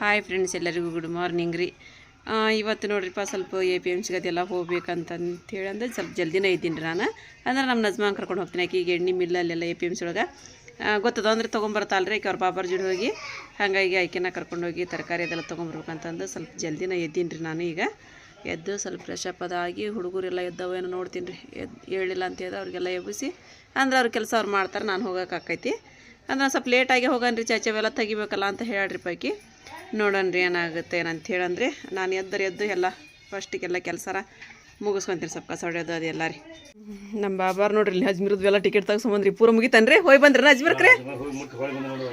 Hi friends ಎಲ್ಲರಿಗೂ good morning ರೀ. ಇವತ್ತು ನೋಡ್ರಿಪ್ಪ ಸ್ವಲ್ಪ ಎ ಪಿ ಎಂ ಸಿಗದೆಲ್ಲ ಹೋಗ್ಬೇಕಂತಂತೇಳಿ ಅಂದ್ರೆ ಸ್ವಲ್ಪ ಜಲ್ದಿನೇ ಇದ್ದೀನಿ ರೀ ನಾನು. ಅಂದ್ರೆ ನಮ್ಮ ನಜ್ಮಾನ್ ಕರ್ಕೊಂಡು ಹೋಗ್ತೀನಿ ಆಕೆ, ಈಗ ಎಣ್ಣೆ ಮಿಲ್ಲಲ್ಲೆಲ್ಲ ಎ ಪಿ ಎಂ ಸಿ ಒಳಗೆ. ಗೊತ್ತದ ಅಂದ್ರೆ ತೊಗೊಂಬರ್ತಾಲ್ರಿ ಆಕೆ ಅವ್ರ ಬಾಬಾರ್ ಜೋಡಿ ಹೋಗಿ. ಹಾಗಾಗಿ ಆಕೆನ ಕರ್ಕೊಂಡೋಗಿ ತರಕಾರಿ ಅದೆಲ್ಲ ತೊಗೊಂಬರ್ಬೇಕಂತಂದು ಸ್ವಲ್ಪ ಜಲ್ದಿನೇ ಎದ್ದೀನಿ ರೀ ನಾನು ಈಗ. ಎದ್ದು ಸ್ವಲ್ಪ ಫ್ರೆಶ್ ಅಪ್ ಅದಾಗಿ ಹುಡುಗರೆಲ್ಲ ಎದ್ದವೇನೋ ನೋಡ್ತೀನಿ ರೀ. ಎದ್ ಹೇಳಿಲ್ಲ ಅಂತ ಹೇಳಿದ್ರೆ ಅವ್ರಿಗೆಲ್ಲ ಎಬ್ಬಿಸಿ. ಅಂದ್ರೆ ಅವ್ರ ಕೆಲಸ ಅವ್ರು ಮಾಡ್ತಾರೆ, ನಾನು ಹೋಗೋಕ್ಕಾಕೈತಿ ಅಂದ್ರೆ ಸ್ವಲ್ಪ ಲೇಟಾಗಿ ಹೋಗನ್ರಿ ರೀ ಅವೆಲ್ಲ ತೆಗಿಬೇಕಲ್ಲ ಅಂತ ಹೇಳ್ರಿ ಪೈಕಿ ನೋಡೋಣ್ರಿ ಏನಾಗುತ್ತೆ ಏನಂತ ಹೇಳಂದ್ರೆ ನಾನು ಎದ್ದರೆ ಎದ್ದು ಎಲ್ಲ ಫಸ್ಟಿಗೆಲ್ಲ ಕೆಲಸರ ಮುಗಿಸ್ಕೊಂತೀನಿ ಸ್ವಲ್ಪ ಕಸ ಹೊಡೆಯೋದು ಅದೆಲ್ಲ ರೀ. ನಮ್ಮ ಬಾಬಾರ್ ನೋಡ್ರಿ ಇಲ್ಲಿ ಅಜ್ಮೀರದ್ದು ಎಲ್ಲ ಟಿಕೆಟ್ ತೆಗ್ಸ್ಕೊಂಬಂದ್ರಿ. ಪೂರ ಮುಗಿತನ್ರಿ? ಹೋಗಿ ಬಂದ್ರಿ ಅಜ್ಮೀರ್ಕ್ರಿ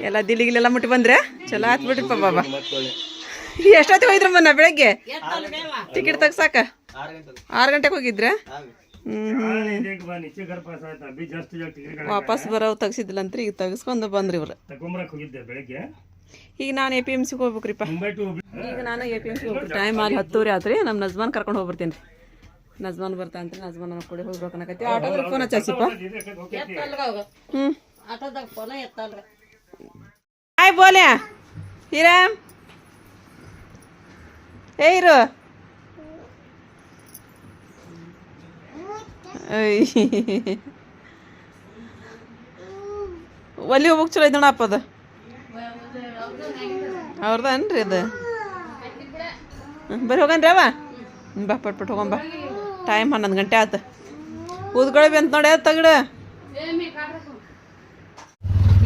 ಎಲ್ಲ ದಿಲ್ಲಿಗಿಲೆಲ್ಲ ಮುಟ್ಟಿ ಬಂದ್ರೆ? ಚಲೋ ಆತ್ ಬಿಡ್ರಿಪ್ಪ ಬಾಬಾ. ಎಷ್ಟೊತ್ತಿಗೆ ಹೋಗಿದ್ರಮ್ಮ ನಾ ಬೆಳಗ್ಗೆ? ಟಿಕೆಟ್ ತೆಗ್ಸಾಕ? ಆರು ಗಂಟೆಗೆ ಹೋಗಿದ್ರೆ? ವಾಪಸ್ ಬರೋ ತೆಗ್ಸಿದ್ದಿಲ್ಲ ಅಂತ ಈಗ ತೆಗಿಸ್ಕೊಂಡು ಬಂದ್ರಿ ಇವ್ರು. ಹೋಗಿದ್ದೆ ಬೆಳಗ್ಗೆ. ಈಗ ನಾನು ಎ ಪಿ ಎಂ ಸಿಗೆ ಹೋಗ್ಬೇಕ್ರಿಪ್ಪ ಈಗ ನಾನು ಎ ಪಿ ಎಂ ಸಿ ಹೋಗ್ಬೇಕು ಟೈಮ್ ಅಲ್ಲಿ ಹತ್ತೂರಿ ಆತ್ರಿ ನಮ್ಮ ನಜ್ಮಾನ್ ಕರ್ಕೊಂಡು ಹೋಗ್ಬಿಡ್ತೀನಿ. ರೀ ನಜ್ಮಾನ್ ಬರ್ತಾ ಅಂತ ನಜ್ಮಾನ್ ನನ್ನ ಕೂಡ ಹೋಗ್ಬೇಕು ಅನ್ನಕತ್ತಿ. ಆಟೋದಲ್ಲಿ ಫೋನ್ ಹಚ್ಚಿಪ್ಪ ಹ್ಞೂ ಆಟೋದಾಗ ಫೋನ ಎತ್ತಲ್ರಿ. ಹಾಯ್ ಬೋಲೆ. ಹೀರಾಮ್ ಏ ಇರು. ಒಲಿ ಹೋಗ್ಬೇಕು ಚಲೋ ಐತೆ ನೋಡಪ್ಪ ಅದು. ಅವ್ರದನ್ರಿ ಅದು ಬರ್ರಿ ಹೋಗನ್ರಿ ಅವ. ಬಾ ಪಟ್ ಪಟ್ ಹೋಗಂಬ ಟೈಮ್ ಹನ್ನೊಂದು ಗಂಟೆ ಆತ ಊದ್ಕೊಳಿ ಬಂತ ನೋಡಿ ತಗಡ.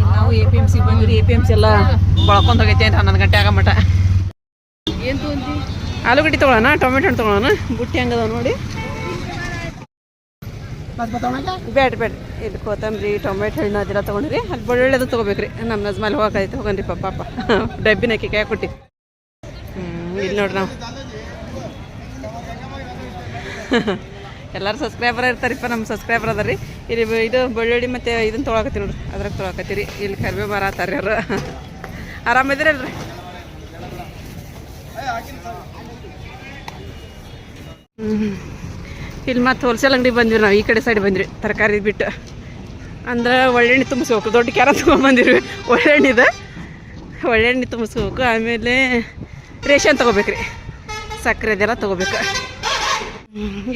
ನಾವು ಎ ಪಿ ಎಂ ಸಿ ಬಂದ್ರಿ ಎ ಪಿ ಎಂ ಸಿ ಎಲ್ಲ ಬಳ್ಕೊಂಡ್ ಹೋಗೈತಿ ಅಂತ ಹನ್ನೊಂದು ಗಂಟೆ ಆಗಮಟ ಆಲೂಗಡ್ಡೆ ತೊಗೊಳೋಣ ಟೊಮೆಟೊ ಹಣ್ಣು ತೊಗೊಳೋಣ ಬುಟ್ಟಿ ಹಂಗದ ನೋಡಿ. ಬೇಡ ಬೇಡ ಇಲ್ಲಿ ಕೊತ್ತಂಬರಿ, ಟೊಮೆಟೊ, ಹಣ್ಣು ಅದೆಲ್ಲ ತೊಗೊಂಡ್ರಿ. ಅಲ್ಲಿ ಬೆಳ್ಳುಳ್ಳಿದು ತೊಗೋಬೇಕ್ರಿ. ನಮ್ಮ ನಜ್ಮಾಲ್ ಹೋಗೈತೆ ಹೋಗನ್ರಿ ಪಾಪ ಪಾಪ. ಡಬ್ಬಿನ ಅಕ್ಕಿ ಕೈ ಕೊಟ್ಟಿ ಹ್ಞೂ ಇಲ್ಲಿ ನೋಡ್ರಿ ನಾವು. ಎಲ್ಲರೂ ಸಬ್ಸ್ಕ್ರೈಬರ್ ಇರ್ತಾರಿಪ್ಪ ನಮ್ಮ ಸಬ್ಸ್ಕ್ರೈಬರ್ ಅದ ರೀ ಇಲ್ಲಿ ಇದು ಬೆಳ್ಳುಳ್ಳಿ ಮತ್ತು ಇದನ್ನು ತೊಗೊಳಕತ್ತಿ ನೋಡ್ರಿ. ಅದ್ರಾಗ ತೊಗೊಳಕತ್ತೀರಿ. ಇಲ್ಲಿ ಕರಿಬೇ ಮರ ಆತಾರ್ರಿ ಅವರು. ಆರಾಮಿದ್ದೀರಲ್ರಿ ಹ್ಮ್. ಇಲ್ಲಿ ಮತ್ತೆ ಹೋಲ್ಸೇಲ್ ಅಂಗಡಿ ಬಂದ್ವಿ ನಾವು, ಈ ಕಡೆ ಸೈಡ್ ಬಂದ್ರಿ ತರಕಾರಿ ಬಿಟ್ಟು. ಅಂದ್ರೆ ಒಳ್ಳೆಣ್ಣೆ ತುಂಬಿಸ್ಬೇಕು, ದೊಡ್ಡ ಕ್ಯಾರ ತೊಗೊಂಬಂದಿರ್ವಿ ಇದೆ ಒಳ್ಳೆಣ್ಣೆ ತುಂಬಿಸ್ಬೇಕು, ಆಮೇಲೆ ರೇಷನ್ ತೊಗೋಬೇಕ್ರಿ. ಸಕ್ಕರೆ ಅದೆಲ್ಲ ತೊಗೋಬೇಕು.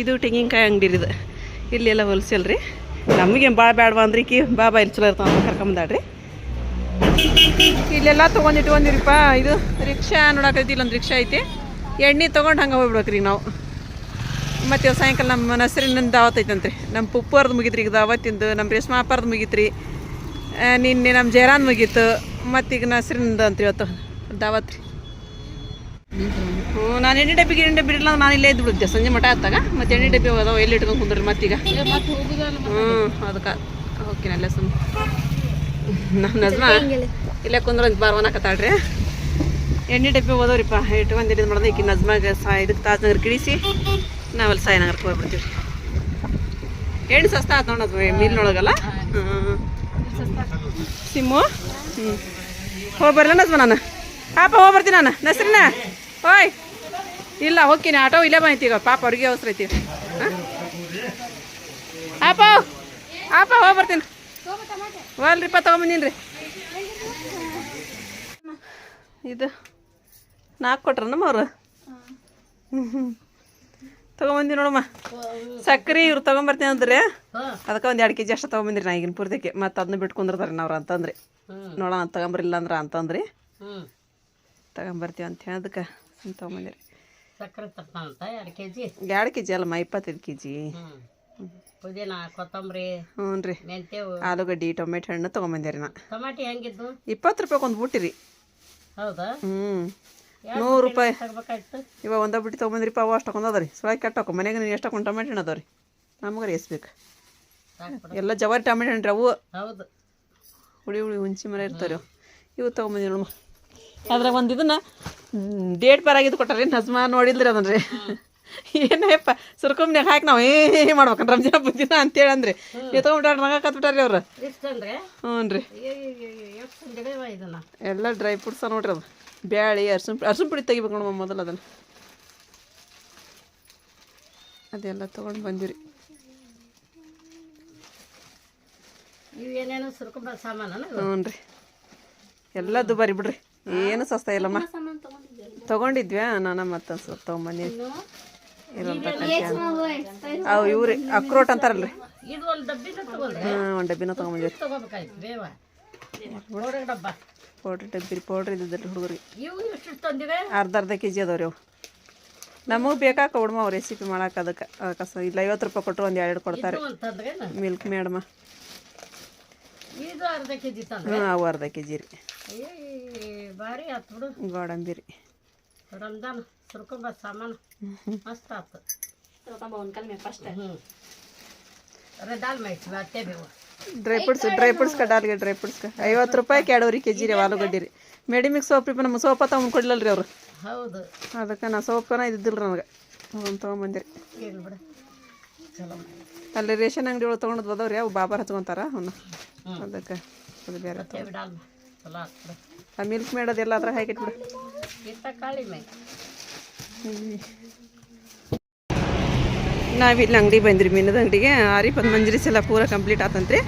ಇದು ತೆಂಗಿನಕಾಯಿ ಅಂಗಡಿ ರೀ ಇದು ಇಲ್ಲೆಲ್ಲ ಹೋಲ್ಸೇಲ್ ರೀ. ನಮಗೆ ಭಾಳ ಬ್ಯಾಡ್ವ ಅಂದ್ರೆ ಕಿ ಬಾ ಬಾ, ಇಲ್ಲಿ ಚಲೋ ಇರ್ತಾವ ಕರ್ಕೊಂಬಂದಾಡ್ರಿ ಇಲ್ಲೆಲ್ಲ ತೊಗೊಂಡು ಇಟ್ಕೊಂಡಿರಿಪ್ಪ ಇದು ರಿಕ್ಷಾ ನೋಡಕೈತಿ ಇಲ್ಲೊಂದು ರಿಕ್ಷಾ ಐತಿ. ಎಣ್ಣೆ ತೊಗೊಂಡು ಹಂಗೆ ಹೋಗ್ಬಿಡ್ಬೇಕ್ರಿ ನಾವು. ಮತ್ತು ಸಾಯಂಕಾಲ ನಮ್ಮ ನಸರಿನ ದಾವತ್ ಐತಂತ್ರಿ ನಮ್ಮ ಪುಪ್ಪರ್ದು ಮುಗಿತ್ರಿ ಈಗ ದಾವತ್ತಿಂದು, ನಮ್ಮ ರೇಷ್ಮಾ ಅಪ್ಪಾರ್ದು ಮುಗಿತ್ರಿ. ನಿನ್ನೆ ನಮ್ಮ ಜಯರಾನ್ ಮುಗೀತು ಮತ್ತೀಗ ನಸರಿನಿಂದ ಅಂತ್ರಿ ಇವತ್ತು. ದಾವತ್ ರೀ ಹ್ಞೂ ನಾನು ಎಣ್ಣೆ ಡಬ್ಬಿಗೆ ಎಣ್ಣೆ ಡಬ್ಬಿ ಇರಲ್ಲ ನಾನು ಇಲ್ಲೇ ಇದ್ದು ಸಂಜೆ ಮಠ ಆತಾಗ ಮತ್ತೆ ಎಣ್ಣೆ ಡಬ್ಬಿ ಅದಾವ ಎಲ್ಲಿ ಇಟ್ಕೊಂಡು ಕುಂದ್ರಿ ಮತ್ತೀಗ. ಹ್ಞೂ ಅದಕ್ಕೆ. ಹೋಗ್ತೀನಲ್ಲ ಸುಮ್ಮ ನಮ್ಮ ನಜ್ಮಾ, ಇಲ್ಲೇ ಕುಂದ್ರ ಬಾರ್ವನಕತ್ತಾಳ್ರಿ ಎಣ್ಣೆ ಡಬ್ಬಿ ಓದವ್ರಿಪ್ಪ ಇಟ್ಕೊಂಡು ಇದು ಮಾಡೋದು. ಈಕಿ ನಜ್ಮಾಗ ಸಾ ಇದಕ್ಕೆ ತಾಜ್ನಗರ್ ಕಿಡಿಸಿ. ನಾವಲ್ಲಿ ಸಾಯಿನಗರಕ್ಕೆ ಹೋಗ್ಬಿಡ್ತೀವಿ. ಎಣ್ಣೆ ಸಸ್ತ ಆತು ನೋಡೋದು ಮೀಲ್ನೊಳಗಲ್ಲ. ಹ್ಞೂ ಸಿಮ್ಮು? ಹ್ಞೂ ಹೋಗ್ಬರ್ಲ ನಜ್ಮ ನಾನು ಪಾಪ ಹೋಗ್ಬರ್ತೀನಿ ನಾನು. ನಸ್ರಿನ? ಓಯ್. ಇಲ್ಲ ಹೋಗ್ತೀನಿ. ಆಟೋ ಇಲ್ಲೇ ಬಂತೀಗ ಪಾಪ ಅವ್ರಿಗೆ ಅವಸರ ಐತಿ. ಹಾಂ? ಆಪ. ಆಪ ಹೋಗಿ ಬರ್ತೀನಿ ಪಾ ತೊಗೊಂಬಂದೀನಿ ರೀ ಇದು ನಾಲ್ಕು ಕೊಟ್ರ ಹ್ಞೂ ಅವ್ರು ತೊಗೊಂಬಂದಿ ನೋಡಮ್ಮ. ಸಕ್ಕರೆ ಇವ್ರು ತೊಗೊಂಬರ್ತೀನಿ ಅಂದ್ರೆ. ಅದಕ್ಕೆ ಒಂದು ಎರಡು ಕೆ ಜಿ ಅಷ್ಟು ತಗೊಂಬಂದಿರಿ ನಾ ಈಗಿನ ಪೂರ್ತಿಗೆ. ಮತ್ತೆ ಅದನ್ನ ಬಿಟ್ಕೊಂಡಿರ್ತಾರೆ ಅವ್ರು ಅಂತಂದ್ರಿ. ನೋಡೋಣ ತೊಗೊಂಬರಿಲ್ಲ ಅಂದ್ರೆ ಅಂತಂದ್ರಿ. ತಗೊಂಬರ್ತೀವಿ ಅಂತ ಹೇಳಿ ಅದಕ್ಕೆ ತಗೊಂಬಂದಿರಿ. ಎರಡು ಕೆ ಜಿ ಅಲ್ಲಮ್ಮ ಇಪ್ಪತ್ತೈದು ಕೆ ಜಿ ಹ್ಞೂ ಪುದೀನ ಕೊತ್ತಂಬರಿ ಹ್ಞೂ ರೀ ಆಲೂಗಡ್ಡೆ ಟೊಮೆಟೊ ಹಣ್ಣು ತಗೊಂಬಂದಿರಿ ನಾ. ಟಮಾಟಿ ಹೆಂಗಿದ್ದು ಇಪ್ಪತ್ತು ರೂಪಾಯಿ ಒಂದು ಬೂಟಿರಿ. ಹೌದಾ? ಹ್ಞೂ ನೂರು ರೂಪಾಯಿ. ಇವಾಗ ಒಂದ ಬಿಟ್ಟು ತೊಗೊಂಬಂದ್ರಿಪ್ಪ ಅವು ಅಷ್ಟು ಹಾಕೊಂಡ್ ಅದಾವ ರೀ ಸುಳಾಗಿ ಕಟ್ಟಾಕೊ. ಮನೆಗೆ ನೀನು ಎಷ್ಟು ಹಾಕೊಂಡು ಟೊಮೆಟೊ ಹಣ್ಣು ಅದಾವ್ರಿ ರೀ ನಮ್ಗೆ ಎಸ್ಬೇಕು ಎಲ್ಲ ಜವಾರಿ ಟೊಮೆಟೊ ಹಣ್ಣು ರೀ ಅವು. ಹೌದು. ಹುಳಿ ಹುಳಿ ಹುಂಚಿ ಮರ ಇರ್ತಾವೆ ಅವು. ಇವು ತೊಗೊಂಬಂದಿ ನೋಡಮ್ಮ ಆದ್ರೆ ಒಂದು ಇದನ್ನ ಡೇಟ್ ಬರಾಗಿದ್ದು ಕೊಟ್ಟಾರಿ ನಜ್ಮಾ ನೋಡಿದ್ರಿ ಅದನ್ರಿ. ರೀ ಏನಪ್ಪ ಸುರ್ಕೊಂಬ್ನ್ಯಾಗ ಹಾಕಿ ನಾವು ಏ ಮಾಡ್ಬೇಕಂದ್ರೆ ರಂಜಾನ್ ಬುದ್ಧಿನ ಅಂತೇಳಿ ಅಂದ್ರಿ. ಎತ್ಕೊಂಡ್ಬಿಟ್ಟಾರ ತೊಗೊಂಬಿಟ್ಟಾರ ಮಗ ಕತ್ಬಿಟ್ಟಾರಿ ಅವ್ರು. ಹ್ಞೂ ರೀ ಎಲ್ಲ ಡ್ರೈ ಫ್ರೂಟ್ಸ ನೋಡ್ರಿ ಅದು. ಬ್ಯಾಳಿ ಅರ್ಶಿನ ಅರ್ಶಿನ ಪುಡಿ ತೆಗಿಬೇಕು ನೋಡಮ್ಮ ಮೊದಲು ಅದನ್ನು. ಅದೆಲ್ಲ ತೊಗೊಂಡು ಬಂದಿರಿ ಹ್ಞೂ ರೀ. ಎಲ್ಲ ದುಬಾರಿ ಬಿಡ್ರಿ. ಏನು ಸಸ್ತ ಇಲ್ಲಮ್ಮ. ತೊಗೊಂಡಿದ್ವ್ಯಾ ನಾನು ಮತ್ತೆ ಸ್ವಲ್ಪ ತೊಗೊಂಬಂದಿ ಇರೋಂಥ ಅವು ಇವ್ರಿ ಅಕ್ರೋಟ್ ಅಂತಾರಲ್ರಿ. ಹಾಂ ಒಂದು ಡಬ್ಬಿನ ತೊಗೊಂಬಂದಿರಿ ಪೌಡ್ರ್ ಡಬ್ಬಿ ಪೌಡ್ರ್ ಇದ್ದಿದ್ರಿ ಹುಡುಗರಿಗೆ. ಅರ್ಧ ಅರ್ಧ ಕೆ ಜಿ ಅದಾವ್ರಿ ಅವು. ನಮಗೆ ಬೇಕಾಕ ಉಡ್ಮ ಅವ್ರು ರೆಸಿಪಿ ಮಾಡಕ್ಕೆ ಅದಕ್ಕೆ. ಅದಕ್ಕೆ ಸೊ ಇಲ್ಲ ಐವತ್ತು ರೂಪಾಯಿ ಕೊಟ್ಟರು ಒಂದು ಎರಡು ಕೊಡ್ತಾರೆ. ಮಿಲ್ಕ್ ಮೇಡಮ ಇದು ಅರ್ಧ ಕೆ ಜಿ ತಂದ್ರೆ? ಹಾಂ ಅವು ಅರ್ಧ ಕೆ ಜಿ ರೀ. ಏ ಭಾರಿ ಆತು ಬಿಡು. ಗೋಡಂಬಿ ರೀ. ರಂಜಾನ್ ಸುರ್ಕೊಂಬ ಸಾಮಾನು. ಮಸ್ತ್ ಆತು. ಹ್ಞೂ ಅರೆ ದಾಲ್ ಮೈಸ್ ಅತ್ತೆ ಬೇವು. ಡ್ರೈ ಫ್ರೂಟ್ಸ್ ಡ್ರೈ ಫ್ರೂಟ್ಸ್ ಕಡಾಲ್ಗೆ ಡ್ರೈ ಫ್ರೂಟ್ಸ್ ಐವತ್ತು ರೂಪಾಯಿ ಎರಡೂವರೆ ಕೆ ಜಿ ರೀ ಆಲೂಗಡ್ಡೆ ರೀ ಮೆಡಿಮಿಕ್ ಸೋಪ್ ರೀ ನಮ್ಮ ಸೋಪ ತಗೊಂಡು ರೀ ಅವರು. ಹೌದು. ಅದಕ್ಕೆ ನಾ ಸೋಪನ ಇದ್ದಿಲ್ಲ ನನಗೆ. ಒಂದು ತೊಗೊಂಬಂದಿರಿ ಅಲ್ಲಿ ರೇಷನ್ ಅಂಗಡಿ ಒಳಗೆ ತೊಗೊಂಡು ಬದವ್ರಿ ಅವು ಬಾಬಾರ್ ಹಚ್ಕೊಂತಾರ ಅವನ್ನ ಅದಕ್ಕೆ ಅದು ಬೇರೆ ಆ ಮಿಲ್ಕ್ ಹಾಕಿಟ್ಬಿಡು ಇತ್ತ ಕಾಳಿ ಮೈ ನಾವಿಲ್ಲಿ ಅಂಗಡಿ ಬಂದ್ರಿ ಮೀನದ ಅಂಗಡಿಗೆ. ಆರಿ ಒಂದು ಮಂಜರಿ ಸಲ ಪೂರ ಕಂಪ್ಲೀಟ್ ಆತಂತ್ರಿ.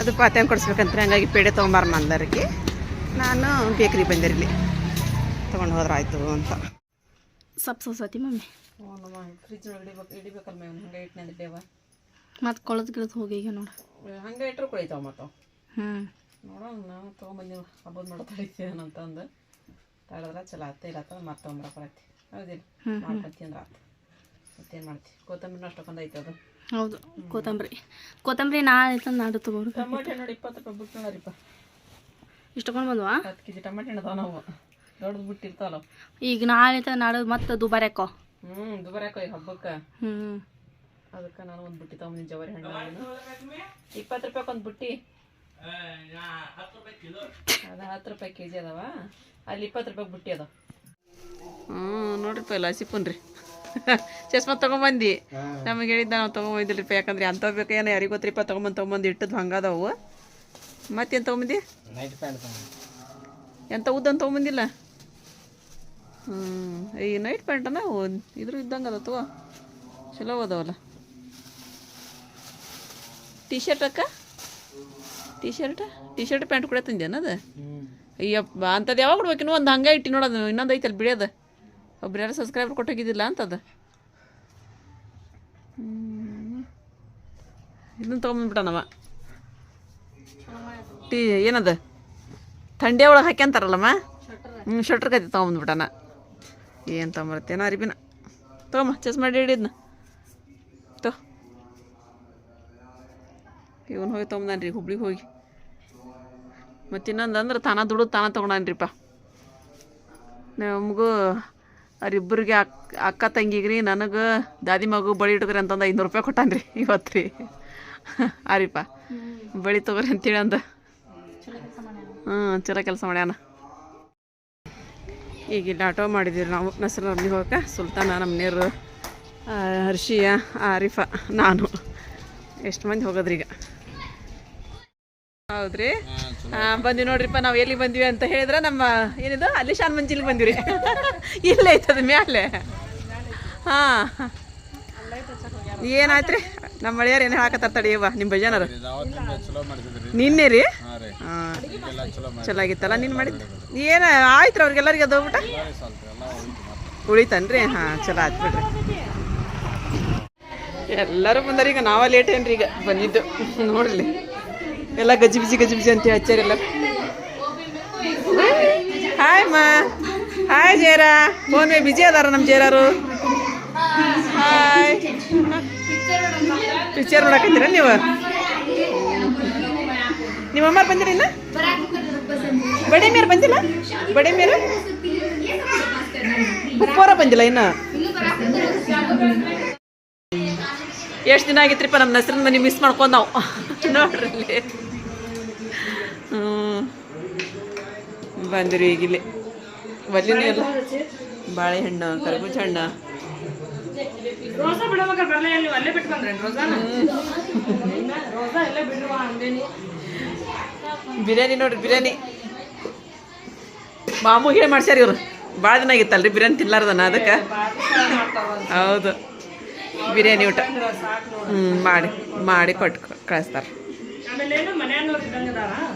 ಅದು ಪಾತ್ಯ ಕೊಡಿಸ್ಬೇಕಂತ್ರಿ ಹಂಗಾಗಿ ಪೇಡೆ ತೊಗೊಂಬಾರ ಮಂದರಿಗೆ ನಾನು ಬೇಕ್ರಿ ಬಂದಿರಿ ಇಲ್ಲಿ. ತೊಗೊಂಡು ಹೋದ್ರೆ ಆಯಿತು ಅಂತ. ಸಪ್ ಸೋಸತಿ ಮಮ್ಮಿ. ಫ್ರಿಜ್ ಒಳಗೆ ಇಡಿಬೇಕು ಇಡಿಬೇಕಲ್ಲ ಮೇವ್ ಹಂಗೆ ಇಟ್ಟು ದೇವ ಮತ್ತು ಕೊಳದ್ ಗಿಳದ್ ಹೋಗಿ ಈಗ ನೋಡು. ಹಂಗೆ ಇಟ್ಟರು ಕುಳಿತಾವ ಮತ್ತು ಹ್ಞೂ ನೋಡೋಣ ನಾವು ತೊಗೊಂಬಂದಿವಿ ಹಬ್ಬದ ಮಾಡೋ ತಡಿತೀನಂತಂದು ತಡೆದ್ರೆ ಚಲೋ ಆತ ಇಲ್ಲ ಮತ್ತೆ ತೊಗೊಂಬರಕೈತಿ ಹೌದಿಲ್ಲ ಮಾಡ್ಕೊಂತಿ ಅಂದ್ರೆ ಆತು. ಮತ್ತೇನು ಮಾಡ್ತೀವಿ ಕೊತ್ತಂಬರಿ ಅಷ್ಟೊಂದು ಐತೆ ಅದು. ಹೌದು ಕೊತ್ತಂಬರಿ. ಕೊತ್ತಂಬರಿ ನಾಳೆ ತಂದು ನಾಡು ತಗೋರು ಟೊಮಾಟೆ ನೋಡಿ ಇಪ್ಪತ್ತು ರೂಪಾಯಿ ಬಿಟ್ಟು ನೋಡ್ರಿಪ್ಪ ಇಷ್ಟು ತೊಗೊಂಡು ಬಂದ್ವಾ? ಹತ್ತು ಕೆ ಜಿ ಟಮಾಟೆ ಅದಾವ ನಾವು. ದೊಡ್ಡದು ಬಿಟ್ಟಿರ್ತಾವಲ್ಲ ಈಗ ನಾಳೆ ತಂದು ನಾಡು ಮತ್ತೆ ದುಬಾರಿ ಹಾಕೋ. ಹ್ಞೂ ದುಬಾರಿ ಹಾಕೋ ಈಗ ಹಬ್ಬಕ್ಕೆ. ಹ್ಞೂ ಅದಕ್ಕೆ ನಾನು ಒಂದು ಬುಟ್ಟಿ ತಗೊಂಡು ಜವಾರಿ ಹಣ್ಣು ಇಪ್ಪತ್ತು ರೂಪಾಯಿಗೆ ಒಂದು ಬುಟ್ಟಿ. ಅದು ಹತ್ತು ರೂಪಾಯಿ ಕೆ ಜಿ ಅದಾವ. ಅಲ್ಲಿ ಇಪ್ಪತ್ತು ರೂಪಾಯಿಗೆ ಬುಟ್ಟಿ ಅದಾವ. ಹ್ಞೂ ನೋಡ್ರಿಪ್ಪ ಇಲ್ಲ ಸಿಪ್ಪನ್ ರೀ ಚಸ್ಮಾ ತೊಗೊಂಬಂದು. ನಮಗೆ ಹೇಳಿದ್ದ ನಾವು ತೊಗೊಂಬಂದಿಲ್ರಿಪ್ಪ ಯಾಕಂದ್ರೆ ಅಂಥವು ಬೇಕೇನೋ ಯಾರಿಗೆ ಗೊತ್ತಿರಿಪ್ಪ ತೊಗೊಂಬಂದು ತೊಗೊಂಬಂದು ಇಟ್ಟದ್ದು ಹಂಗದವು. ಮತ್ತೇನು ತೊಗೊಂಬಂದಿ? ಎಂತ ಉದ್ದಂತ ತೊಗೊಂಬಂದಿಲ್ಲ? ಹ್ಞೂ ಈ ನೈಟ್ ಪ್ಯಾಂಟನ ಇದ್ರ ಇದ್ದಂಗೆ ಅದ ತಗೋ. ಚಲೋ ಅದಾವಲ್ಲ ಟೀ ಶರ್ಟ್ ಅಕ್ಕ? T shirt T shirt pant ಕೂಡ ತಂದೇನದು ಅಯ್ಯಪ್ಪ ಅಂಥದ್ದು ಯಾವಾಗ ಕೊಡ್ಬೇಕಿನ್ನು ಒಂದು ಹಂಗೆ ಇಟ್ಟು ನೋಡೋದು ಇನ್ನೊಂದು ಐತಲ್ಲ ಬಿಡಿಯೋದು ಒಬ್ರು ಯಾರು ಸಬ್ಸ್ಕ್ರೈಬರ್ ಕೊಟ್ಟೋಗಿದ್ದಿಲ್ಲ ಅಂತದ ಇದನ್ನು ತೊಗೊಂಬಂದ್ಬಿಟ್ಟನವ. ಟೀ, ಏನದ? ಥಂಡಿ ಒಳಗೆ ಹಾಕ್ಯಂತಾರಲ್ಲಮ್ಮ? ಹ್ಞೂ ಶಟ್ರ್ ಕೈತಿ ತೊಗೊಂಬಂದ್ಬಿಟ್ಟನ. ಏನು ತೊಗೊಂಬರ್ತೇನ ಅರಿಬಿನ ತೊಗೊಂಬ ಚಸ್ಮಾ ಹಿಡಿದ್ನ ತೊ. ಇವನು ಹೋಗಿ ತೊಗೊಂಬಂದ್ರಿ ಹುಬ್ಳಿಗೆ ಹೋಗಿ. ಮತ್ತು ಇನ್ನೊಂದು ಅಂದ್ರೆ ತಾನ ದುಡ್ದು ತಾನ ತೊಗೊಂಡಾನ್ರಿಪ್ಪ. ನಮಗೂ ಅವ್ರಿಬ್ಬರಿಗೆ ಅಕ್ಕ ಅಕ್ಕ ರೀ ನನಗೆ ದಾದಿ ಮಗು ಬಳಿ ಇಟ್ಕೊರಿ ಅಂತಂದು ಐನೂರು ರೂಪಾಯಿ ಕೊಟ್ಟಾನ್ರಿ ಇವತ್ತು ರೀ ಆರಿಪ್ಪ ಬಳಿ ತಗೋರಿ ಅಂತೇಳಿ ಅಂದ. ಹ್ಞೂ ಚಲೋ ಕೆಲಸ ಮಾಡ್ಯಾನ. ಈಗ ಇಲ್ಲಿ ಆಟೋ ಮಾಡಿದ್ದೀವಿ ನಾವು ನಸರ ಅಲ್ಲಿ ಹೋಗಕ್ಕೆ ಸುಲ್ತಾನ ನಮ್ಮ ನೀರು ಹರ್ಷಿಯ, ಆರಿಫ, ನಾನು. ಎಷ್ಟು ಮಂದಿ ಹೋಗೋದ್ರಿ ಈಗ ಹೌದ್ರಿ? ಹಾಂ ಬಂದ್ವಿ ನೋಡ್ರಿಪ್ಪ ನಾವು ಎಲ್ಲಿ ಬಂದ್ವಿ ಅಂತ ಹೇಳಿದ್ರೆ ನಮ್ಮ ಏನಿದು ಅಲ್ಲಿ ಶಾನ್ ಮಂಜಿಲ್ ಬಂದಿವ್ರಿ ಇಲ್ಲೇ ಐತದ ಮ್ಯಾಲೆ. ಹಾ. ಏನಾಯ್ತ್ರಿ? ನಮ್ಮ ಮಳೆಯಾರು ಏನು ಹಾಕತ್ತಾರ ತಡಿಯವ್ವ ನಿಮ್ಮ ಭಜನರು ನಿನ್ನೆ ರೀ? ಚಲೋ ಆಗಿತ್ತಲ್ಲ ನೀನು ಮಾಡಿದ್ದು ಏನು ಆಯ್ತು ಅವ್ರಿಗೆಲ್ಲರಿಗೆ ಅದು ಊಟ ಉಳಿತನ್ರಿ? ಹಾಂ ಚಲೋ ಆಯ್ತು ಬಿಡ್ರಿ. ಎಲ್ಲರೂ ಬಂದಾರ ಈಗ ನಾವ ಲೇಟ್ ಏನ್ರಿ ಈಗ ಬಂದಿದ್ದು. ನೋಡ್ರಿ ಎಲ್ಲ ಗಜಿ ಬಿಜಿ ಗಜಿ ಬಿಜಿ ಅಂತ ಹಚ್ಚಾರ ಎಲ್ಲ ಹಾಯ್ ಮಾ ಹಾಯ್ ಜೇರ. ಫೋನ್ ಮೇ ಬಿಜಿ ಅದಾರ ನಮ್ಮ ಜೇರಾರು. ಹಾಯ್ ಪಿಕ್ಚರ್ ನೋಡಕತ್ತೀರ ನೀವು? ನಿಮ್ಮ ಅಮ್ಮ ಬಂದಿರಿ ಇನ್ನ? ಬಡಿ ಮೇರ್ ಬಂದಿಲ್ಲ? ಬಡಿ ಮೇರ್ ಉಪ್ಪೋರ ಬಂದಿಲ್ಲ ಇನ್ನ? ಎಷ್ಟು ದಿನ ಆಗಿತ್ರಿಪ್ಪ ನಮ್ಮ ಹೆಸ್ರನ್ನ ಮನೆ ಮಿಸ್ ಮಾಡ್ಕೊಂಡು ನಾವು? ನೋಡ್ರಿ ಬಂದಿರಿ ಈಗ ಇಲ್ಲಿ. ಒಲ್ಲಿನ ಎಲ್ಲ. ಬಾಳೆಹಣ್ಣು ಕರ್ಬೂಜ ಹಣ್ಣು. ಬಿರಿಯಾನಿ ನೋಡ್ರಿ ಬಿರಿಯಾನಿ. ಮಾಮೂ ಹೇಳಿ ಮಾಡ್ಸ್ಯಾರ ಇವ್ರು. ಭಾಳ ದಿನ ಆಗಿತ್ತಲ್ರಿ ಬಿರಿಯಾನಿ ತಿನ್ಲಾರ್ದನ ಅದಕ್ಕೆ? ಹೌದು. ಬಿರಿಯಾನಿ ಊಟ. ಹ್ಞೂ ಮಾಡಿ ಮಾಡಿ ಕೊಟ್ಟು ಕಳಿಸ್ತಾರೆ.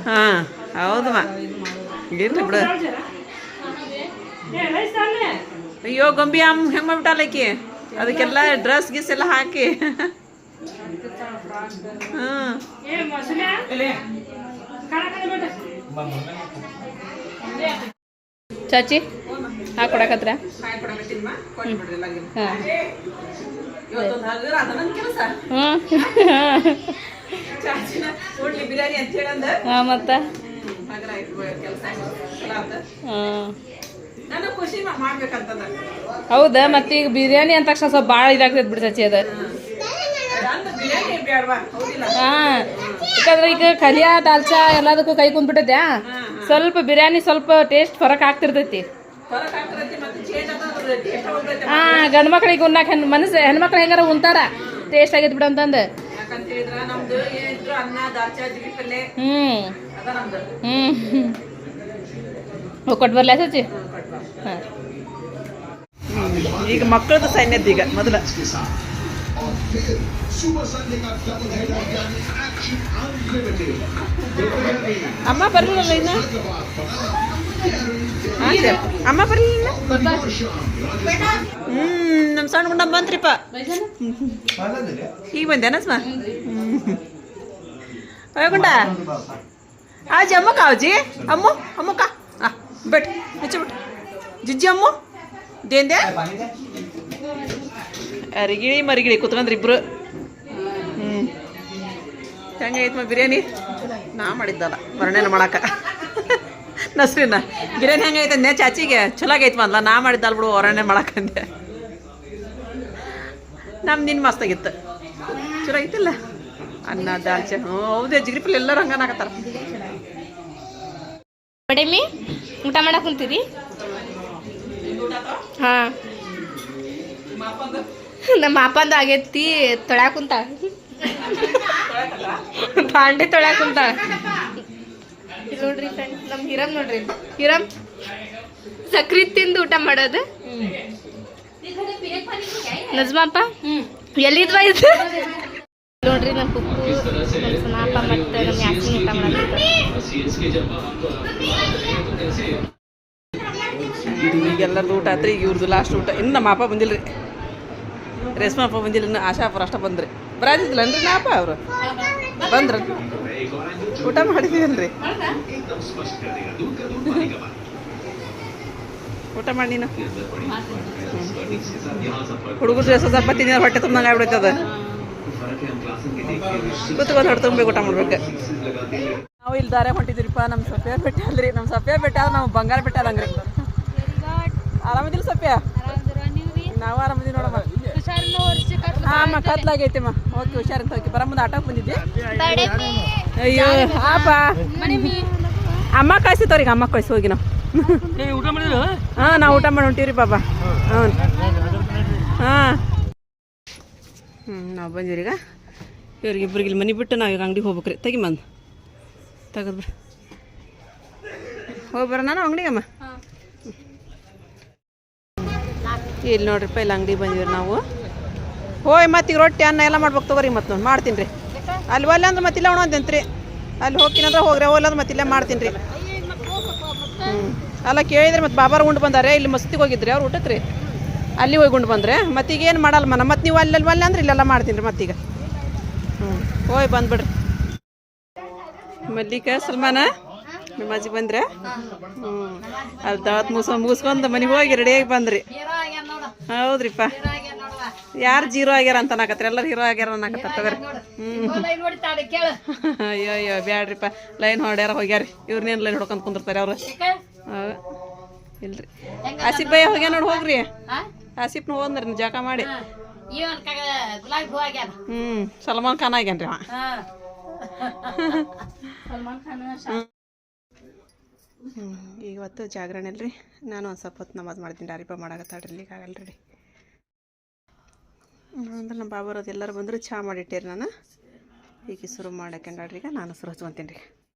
ಹಾಂ ಹೌದಮ್ಮ ಇರ್ಲಿ ಬಿಡು. ಅಯ್ಯೋ ಗೊಂಬಿ ಅಮ್ಮ ಹೆಂಗೆ ಮಾಡ್ಬಿಟ್ಟಾಲಕ್ಕಿ ಅದಕ್ಕೆಲ್ಲ ಡ್ರೆಸ್ ಗಿಸ್ ಎಲ್ಲ ಹಾಕಿ. ಹಾಂ. ಚಾಚಿ ಹಾಕೊಡಕತ್ರ ಹಾಂ. ಹ್ಮ್. ಹ್ಞೂ ಹಾಂ ಮತ್ತು? ಹೌದಾ ಮತ್ತೆ ಈಗ ಬಿರಿಯಾನಿ ಅಂದ ತಕ್ಷಣ ಸ್ವಲ್ಪ ಭಾಳ ಇದಾಗ್ತೈತೆ ಬಿಡಿ ಸಚಿ ಅದು. ಹಾಂ. ಯಾಕಂದ್ರೆ ಈಗ ಕಲಿಯಾ ದಾಲ್ಚಾ ಎಲ್ಲದಕ್ಕೂ ಕೈ ಕುಂದ್ಬಿಟ್ಟೈತೆ ಸ್ವಲ್ಪ ಬಿರಿಯಾನಿ ಸ್ವಲ್ಪ ಟೇಸ್ಟ್ ಫರಕ್ ಆಗ್ತಿರ್ತೈತಿ. ಹಾ ಗಂಡು ಮಕ್ಳಿಗೆ ಉಣ್ಣಾಕ ಹೆಣ್ ಮನಸ್ಸು ಹೆಣ್ಮಕ್ಳು ಹೆಂಗಾರ ಉಣ್ತಾರ? ಟೇಸ್ಟ್ ಆಗೈತೆ ಬಿಡು ಅಂತಂದು. ಹೇಳಿದ್ರ ನಮ್ದು ಏನಿದ್ರು ಅನ್ನ ದಾಲ್ಚಾ ಜಿಗಿ ಪಲ್ಲೆ. ಹ್ಮ್. ಅದ ನಮ್ದು. ಹೋಗಿ ಕೊಟ್ಟು ಬರ್ಲಾ ಈಗ ಮಕ್ಕಳದು ಸೈನ್ಯದ ಈಗ ಮೊದಲ. ಅಮ್ಮ ಬರ್ಲಿಲ್ಲ ಇನ್ನು. ಅಮ್ಮ ಬರ್ಲಿಲ್ಲ ಹ್ಮ್ ನಮ್ಮ ಸಣ್ಣ ಗುಂಡ ಬಂತ್ರಿಪ್ಪ. ಈಗ ಬಂದೆ ಸ್ಮ ಹೇಗುಂಡ ಗುಂಡ. ಆಜಿ, ಅಮ್ಮಕ್ಕ ಆಜಿ? ಅಮ್ಮ, ಅಮ್ಮಕ್ಕ. ಬಿಟ್. ಬಿಟ್ಟು ಜಿಜ್ಜಿ ಅಮ್ಮ? ದೇಂದೆ ಅರಿಗಿಳಿ, ಮರಿಗಿಳಿ ಕುತ್ಕೊಂಡ್ರಿ ಇಬ್ರು. ಹ್ಞೂ ಮ ಬಿರಿಯಾನಿ? ನಾ ಮಾಡಿದ್ದಲ್ಲ, ವರ್ಣನೆ ಮಾಡಾಕ. ನಸ್ರಿನ. ಗಿರೇನ್ ಹೆಂಗೈತೆ? ನೆ ಚಾಚಿಗೆ ಚಲೋ ಆಗೈತೆ ಬಂದ್ಲ ನಾ ಮಾಡಿದ್ದಲ್ ಬಿಡು ವರ್ಣನೆ ಮಾಡಕ್ಕಂದೆ ನಮ್ಮ ನಿನ್ನ ಮಸ್ತಾಗಿತ್ತು. ಚಲೋ ಐತಿಲ್ಲ ಅನ್ನ ದಾಲ್ಚ ಹ್ಞೂ ಹೌದೇ ಜಿಗ್ರಿಪಲ್ಲಿ ಎಲ್ಲರೂ ಹಂಗನಾಕತ್ತಾರ ಬಡೇಮಿ ಊಟ ಮಾಡಕ್ ಕುಂತೀರಿ? ಹಾಂ. ನಮ್ಮ ಅಪ್ಪಂದು ಆಗೈತಿ ತೊಳ್ಯಾಕುಂತ ಪಾಂಡೆ ತೊಳ್ಯಾಕುಂತ ತೊಳ್ಯಾಕ ಕುಂತ. ಇಲ್ಲಿ ನೋಡ್ರಿ ಫ್ರೆಂಡ್ ನಮ್ಮ ಹಿರಮ್ ನೋಡ್ರಿ. ಹಿರಮ್ ಸಕ್ರಿ ತಿಂದು ಊಟ ಮಾಡೋದು. ನಜ್ಮಪ್ಪ ಎಲ್ಲಿದ್ವಾ ಇದು? ನೋಡ್ರಿ ನಮ್ಮ ಕುಕ್ಕು ನಮ್ಮ ಸುನಾಪ ಮತ್ತು ನಮ್ಮ ಯಾಸ್ಮಿನ್ ಊಟ ಮಾಡೋದು. ಈಗೆಲ್ಲರದು ಊಟ ಆತ್ರಿ ಈಗ ಇವ್ರದ್ದು ಲಾಸ್ಟ್ ಊಟ. ಇನ್ನು ನಮ್ಮ ಅಪ್ಪ ಬಂದಿಲ್ಲ ರೀ ರೇಷ್ಮಾ ಅಪ್ಪ ಬಂದಿಲ್ಲ, ಇನ್ನು ಆಶಾ ಅಪ್ಪ ಅಷ್ಟ ಬಂದ್ರಿ. ಬರಾದಿದ್ದಿಲ್ಲನ್ರಿ ನಾ ಅಪ್ಪ ಅವರು? ಬಂದ್ರ. ಊಟ ಮಾಡಿದೀವಲ್ರಿ ಊಟ ಮಾಡಿ ನೀನು? ಹುಡುಗರು ಹೊಸ ಸ್ವಲ್ಪ ತಿಂದಿನ ಹೊಟ್ಟೆ ತುಂಬ ಆಗ್ಬಿಡ್ತದ. ಕುತ್ಕೊಂಡು ಹೊಟ್ಟೆ ತುಂಬಬೇಕು ಊಟ ಮಾಡ್ಬೇಕು. ನಾವು ಇಲ್ಲಿ ದಾರೆ ಹೊಂಟಿದ್ರಿಪ್ಪ ನಮ್ಮ ಸೊಫಿಯಾ ಬೆಟ್ಟ ಅಲ್ರಿ. ನಮ್ಮ ಸೊಫಿಯಾ ಬೆಟ್ಟ ಅದ ನಾವು ಬಂಗಾರ ಬೆಟ್ಟ ಅದಂಗ್ರಿ ಆರಾಮದಿಲ್ಲ ಸೊಫಿಯಾ? ನಾವು ಆರಾಮದಿ ನೋಡಮ್ಮ. ಹಾಂ ಕತ್ಲಾಗೈತಿಮ್ಮ ಓಕೆ ಹುಷಾರಂತ ಓಕೆ ಬರ ಮುಂದೆ ಆಟೋಕ್ಕೆ ಬಂದಿದ್ದೆ? ಅಯ್ಯೋ ಆಪ. ಅಮ್ಮ ಕಳಿಸಿ ತೋರಿಗೆ ಅಮ್ಮ ಕಳಿಸಿ ಹೋಗಿ ನಾವು. ಊಟ ಮಾಡಿದ್ರು? ಹಾಂ ನಾವು ಊಟ ಮಾಡಿ ಹೊಂಟೀವ್ರಿ ಪಾಪ. ಹ್ಞೂ. ಹಾಂ. ಹ್ಞೂ ನಾವು ಬಂದಿವ್ರಿ ಈಗ. ಇವ್ರಿಗೆ ಇಬ್ರಿಗೆ ಇಲ್ಲಿ ಮನೆ ಬಿಟ್ಟು ನಾವು ಈಗ ಅಂಗಡಿಗೆ ಹೋಗ್ಬೇಕ್ರಿ. ತೆಗಿ ಬಂದು ತೆಗೆದ್ಬಿಡ್ರಿ ಹೋಗಿ ಬರೋಣ ನಾವು ಅಂಗಡಿಗಮ್ಮ? ಇಲ್ಲಿ ನೋಡ್ರಿಪ್ಪ ಇಲ್ಲಿ ಅಂಗಡಿ ಬಂದಿವ್ರಿ ನಾವು. ಹೋಯ್ ಮತ್ತೆ ಈಗ ರೊಟ್ಟಿ ಅನ್ನ ಎಲ್ಲ ಮಾಡ್ಬೇಕು ತಗೋರಿ ಮತ್ತೆ ನೋಡಿ. ಮಾಡ್ತೀನಿ ರೀ. ಅಲ್ಲಿ ಒಲ್ಲ ಅಂದ್ರೆ ಮತ್ತಿಲ್ಲ ರೀ ಅಲ್ಲಿ ಹೋಗ್ತೀನಂದ್ರೆ ಹೋಗ್ರೆ ಒಲ್ಲಂದ್ರೆ ಮತ್ತಿಲ್ಲ ಮಾಡ್ತೀನಿ ರೀ. ಅಲ್ಲ ಕೇಳಿದ್ರೆ ಮತ್ತೆ ಬಾಬಾರು ಉಂಡು ಬಂದಾರೆ, ಇಲ್ಲಿ ಮಸ್ತಿಗೆ ಹೋಗಿದ್ರಿ ಅವ್ರು ಊಟಕ್ಕೆ ರೀ? ಅಲ್ಲಿ ಹೋಗಿ ಬಂದ್ರೆ ಮತ್ತೀಗ ಏನು ಮಾಡಲ್ಲ ಮನ, ಮತ್ತೆ ನೀವು ಅಲ್ಲಲ್ಲಿ ಅಲ್ಲ ಅಂದ್ರೆ ಇಲ್ಲೆಲ್ಲ ಮಾಡ್ತೀನಿ ರೀ ಮತ್ತೀಗ. ಹ್ಞೂ ಹೋಯ್ ಬಂದ್ಬಿಡ್ರಿ. ಮಲ್ಲಿಕ, ಸಲ್ಮಾನ? ನಿಮ್ಮ ಅಜ್ಜಿ ಬಂದ್ರೆ? ಹ್ಞೂ ಅಲ್ಲಿ ದಾವತ್ ಮುಗಿಸ್ ಮುಗಿಸ್ಕೊಂಡು ಮನೆಗೆ ಹೋಗಿ ರೆಡಿಯಾಗಿ ಬಂದ್ರಿ. ಹೌದ್ರಿಪ್ಪ. ಯಾರು ಜೀರೋ ಆಗ್ಯಾರ ಅಂತ ಅನ್ನಕತ್ರಿ. ಎಲ್ಲರೂ ಹೀರೋ ಆಗ್ಯಾರ ಅನ್ನಕತ್ತಾರ ತಗೋರಿ. ಹ್ಞೂ ಅಯ್ಯೋ ಅಯ್ಯೋ, ಬ್ಯಾಡ್ರಿಪ್ಪ. ಲೈನ್ ಹೊಡ್ಯಾರ ಹೋಗ್ಯಾರಿ. ಇವ್ರನ್ನೇನು ಲೈನ್ ಹೊಡ್ಕೊಂಡ್ ಕುಂದಿರ್ತಾರೆ ಅವ್ರು. ಇಲ್ರಿ. ಆಸಿಫ್ ಭಯ್ಯ ಹೋಗ್ಯ ನೋಡಿ ಹೋಗ್ರಿ. ಆಸಿಫ್ನ ಹೋದ್ರಿ ಜಾಕ ಮಾಡಿ. ಹ್ಞೂ ಸಲ್ಮಾನ್ ಖಾನ್ ಆಗ್ಯಾನ್ರಿ ಅವ. ಹ್ಞೂ ಜಾಗರಣೆ ಅಲ್ರಿ ನಾನು ಒಂದು ಸ್ವಲ್ಪ ಹೊತ್ತು ನಮಾಜ್ ಮಾಡ್ತೀನಿ. ಡಾರಿಪ ಮಾಡಕತ್ತಾಡ್ರಿ ಈಗ ಆಗಲ್ರಿ. ಅಂದ್ರೆ ನಮ್ಮ ಬಾಬಾರದು ಎಲ್ಲರೂ ಬಂದರು ಚಹಾ ಮಾಡಿಟ್ಟಿರಿ ನಾನು. ಈಗ ಶುರು ಮಾಡಕ್ಕೆ ಈಗ ನಾನು ಶುರು ಹಚ್ಕೊತೀನಿ ರೀ.